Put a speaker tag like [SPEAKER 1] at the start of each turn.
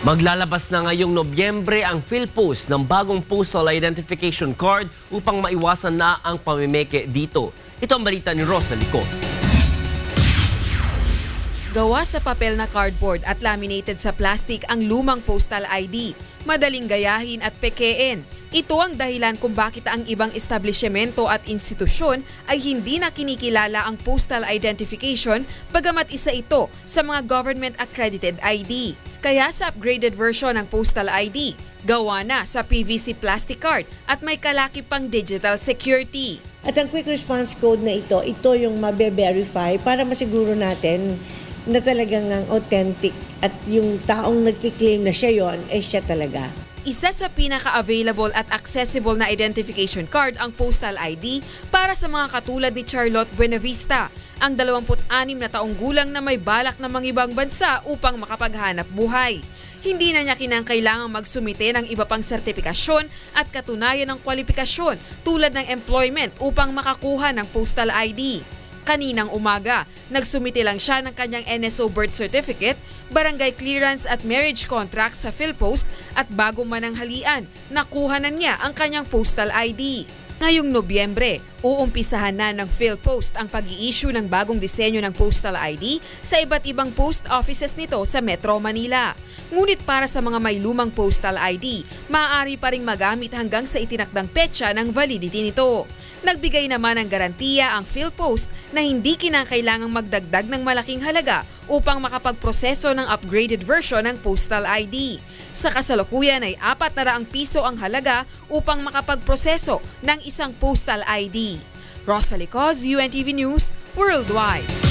[SPEAKER 1] Maglalabas na ngayong Nobyembre ang PhilPost ng bagong postal identification card upang maiwasan na ang pamimeke dito. Ito ang balita ni Rosalie Cos.
[SPEAKER 2] Gawa sa papel na cardboard at laminated sa plastic ang lumang postal ID. Madaling gayahin at pekein. Ito ang dahilan kung bakit ang ibang establishmento at institusyon ay hindi na kinikilala ang postal identification bagamat isa ito sa mga government accredited ID. Kaya sa upgraded version ng postal ID, gawa na sa PVC plastic card at may kalakip pang digital security.
[SPEAKER 3] At ang quick response code na ito, ito yung mabe-verify para masiguro natin na talagang ang authentic at yung taong nagkiklaim na siya yon ay siya talaga.
[SPEAKER 2] Isa sa pinaka-available at accessible na identification card ang Postal ID para sa mga katulad ni Charlotte Buenavista, ang 26 na taong gulang na may balak na mangibang bansa upang makapaghanap buhay. Hindi na niya kinangkailangang magsumite ng iba pang sertipikasyon at katunayan ng kwalifikasyon tulad ng employment upang makakuha ng Postal ID. Kaninang umaga, nagsumite lang siya ng kanyang NSO birth certificate, barangay clearance at marriage contract sa PhilPost at bago mananghalian, nakuha na niya ang kanyang postal ID. Ngayong Nobyembre, uumpisahan na ng PhilPost ang pag-i-issue ng bagong disenyo ng postal ID sa iba't ibang post offices nito sa Metro Manila. Ngunit para sa mga may lumang postal ID, maaari pa ring magamit hanggang sa itinakdang petsa ng validity nito. Nagbigay naman ng garantiya ang PhilPost na hindi kinakailangang magdagdag ng malaking halaga upang makapagproseso ng upgraded version ng postal ID. Sa kasalukuyan ay 400 piso ang halaga upang makapagproseso ng isang postal ID. Rosalie Cos, UNTV News, Worldwide.